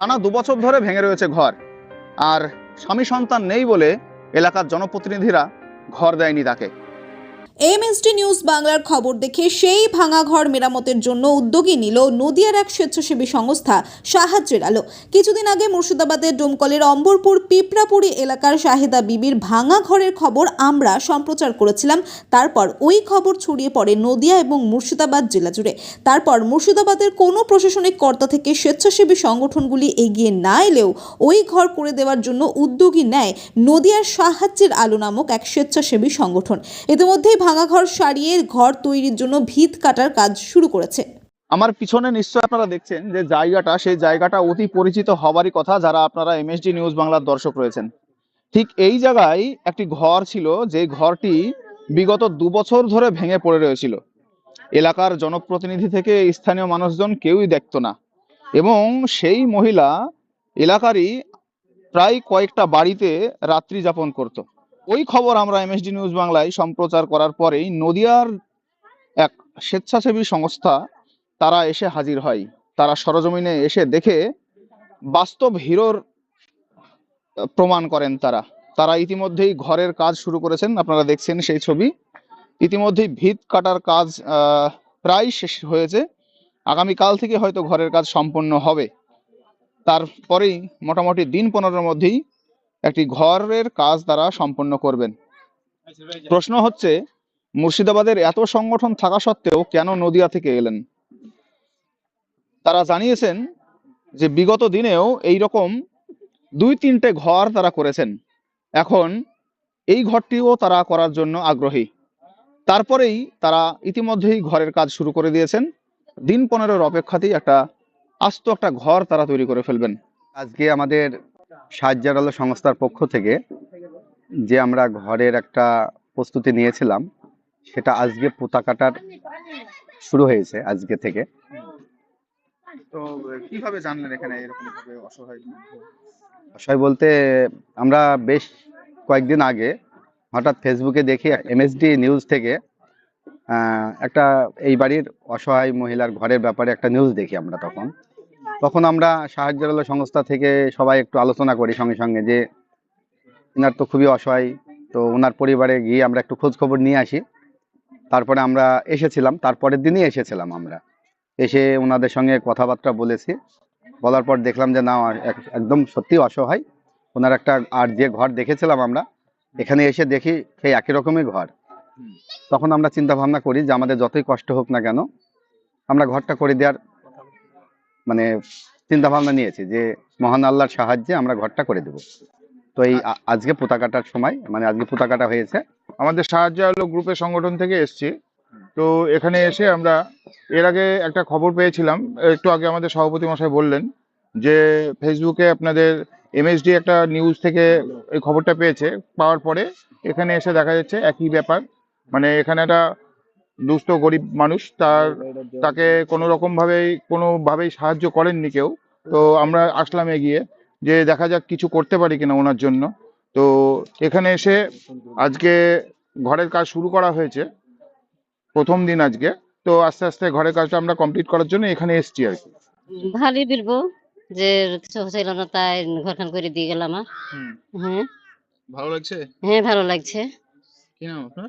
টানা দুবছর ধরে ভেঙে রয়েছে ঘর। আর স্বামী সন্তান নেই বলে এলাকার জনপ্রতিনিধিরা ঘর দেয়নি তাকে। এমএসডি নিউজ বাংলার খবর দেখে সেই ভাঙা ঘর মেরামতের জন্য উদ্যোগী নিল নদিয়ার এক স্বেচ্ছাসেবী সংস্থা সাহায্যের আলো। কিছুদিন আগে মুর্শিদাবাদের ডোমকলের অম্বরপুর পিপড়াপুরি এলাকার শাহেদা বিবির ভাঙা ঘরের খবর আমরা সম্প্রচার করেছিলাম। তারপর ওই খবর ছড়িয়ে পড়ে নদিয়া এবং মুর্শিদাবাদ জেলা জুড়ে। তারপর মুর্শিদাবাদের কোনো প্রশাসনিক কর্তা থেকে স্বেচ্ছাসেবী সংগঠনগুলি এগিয়ে না এলেও ওই ঘর করে দেওয়ার জন্য উদ্যোগী নেয় নদিয়ার সাহায্যের আলো নামক এক স্বেচ্ছাসেবী সংগঠন। ইতিমধ্যেই ভাঙা ঘর সারিয়ে ঘর তৈরির জন্য ভিত কাটার কাজ শুরু করেছে। আমার পিছনে নিশ্চয় আপনারা দেখছেন যে জায়গাটা, সেই জায়গাটা অতি পরিচিত হবারই কথা যারা আপনারা এমএসডি নিউজ বাংলার দর্শক রয়েছেন। ঠিক এই জায়গায় একটি ঘর ছিল যে ঘরটি বিগত দু বছর ধরে ভেঙে পড়ে রয়েছিল। এলাকার জনপ্রতিনিধি থেকে স্থানীয় মানুষজন কেউই দেখতো না। এবং সেই মহিলা এলাকারই প্রায় কয়েকটা বাড়িতে রাত্রি যাপন করত। ওই খবর আমরা এমএসডি নিউজ বাংলায় সম্প্রচার করার পরেই নদিয়ার এক স্বেচ্ছাসেবী সংস্থা, তারা এসে হাজির হয়। তারা সরজমিনে এসে দেখে বাস্তব হিরোর প্রমাণ করেন তারা। তারা ইতিমধ্যেই ঘরের কাজ শুরু করেছেন, আপনারা দেখছেন সেই ছবি। ইতিমধ্যেই ভিত কাটার কাজ প্রায় শেষ হয়েছে। আগামীকাল থেকে হয়তো ঘরের কাজ সম্পন্ন হবে। তারপরেই মোটামুটি দিন পনেরোর মধ্যেই একটি ঘরের কাজ তারা সম্পন্ন করবেন। প্রশ্ন হচ্ছে মুর্শিদাবাদের এত সংগঠন থাকা সত্ত্বেও কেন নদিয়া থেকে এলেন? তারা জানিয়েছেন যে বিগত দিনেও এই রকম দুই তিনটে ঘর তারা করেছেন। এখন এই ঘরটিও তারা করার জন্য আগ্রহী। তারপরেই তারা ইতিমধ্যেই ঘরের কাজ শুরু করে দিয়েছেন। দিন পনেরোর অপেক্ষাতেই একটা আস্ত একটা ঘর তারা তৈরি করে ফেলবেন। আজকে আমাদের সাহায্যার আলো সংস্থার পক্ষ থেকে যে আমরা ঘরের একটা প্রস্তুতি নিয়েছিলাম সেটা আজকে পোতা কাটার শুরু হয়েছে আজকে থেকে। তো কীভাবে জানলেন এখানে এরকম ভাবে অসহায় বিষয় বলতে আমরা বেশ কয়েকদিন আগে হঠাৎ ফেসবুকে দেখি এমএসডি নিউজ থেকে একটা এই বাড়ির অসহায় মহিলার ঘরের ব্যাপারে একটা নিউজ দেখি আমরা তখন। তখন আমরা সাহায্যের আলো সংস্থা থেকে সবাই একটু আলোচনা করি সঙ্গে সঙ্গে যে এনার তো খুবই অসহায় তো ওনার পরিবারে গিয়ে আমরা একটু খোঁজ খবর নিয়ে আসি। তারপরে আমরা এসেছিলাম তারপরের দিনই এসেছিলাম আমরা। এসে ওনাদের সঙ্গে কথাবার্তা বলেছি। বলার পর দেখলাম যে না এক- একদম সত্যি অসহায়। ওনার একটা আর যে ঘর দেখেছিলাম আমরা এখানে এসে দেখি সেই একই রকমই ঘর। তখন আমরা চিন্তা ভাবনা করি যে আমাদের যতই কষ্ট হোক না কেন আমরা ঘরটা করে দেওয়ার মানে চিন্তা ভাবনা নিয়েছি যে মহান আল্লাহর সাহায্যে আমরা ঘরটা করে দেব। তো এই আজকে পোতা কাটার সময় মানে আজকে পোতা কাটা হয়েছে। আমাদের সাহায্য আলো গ্রুপের সংগঠন থেকে এসছি। তো এখানে এসে আমরা এর আগে একটা খবর পেয়েছিলাম, একটু আগে আমাদের সভাপতি মশাই বললেন যে ফেসবুকে আপনাদের এমএসডি একটা নিউজ থেকে এই খবরটা পেয়েছে, পাওয়ার পরে এখানে এসে দেখা যাচ্ছে একই ব্যাপার। মানে এখানে একটা দুস্থ গরিব মানুষ তার তাকে কোনো রকম ভাবেই কোনোভাবেই সাহায্য করেননি কেউ। তো আমরা আসলাম এগিয়ে যে দেখা যাক কিছু করতে পারি কিনা ওনার জন্য। তো এখানে এসে আজকে ঘরের কাজ শুরু করা হয়েছে প্রথম দিন আজকে। তো আস্তে আস্তে ঘরের কাজটা আমরা কমপ্লিট করার জন্য এখানে এসেছি আর কি। ভালোই বলব যে ছিল না তাই ঘরখান করে দিয়ে গেলাম হ্যাঁ। ভালো লাগছে? হ্যাঁ ভালো লাগছে। কি নাম আপনার?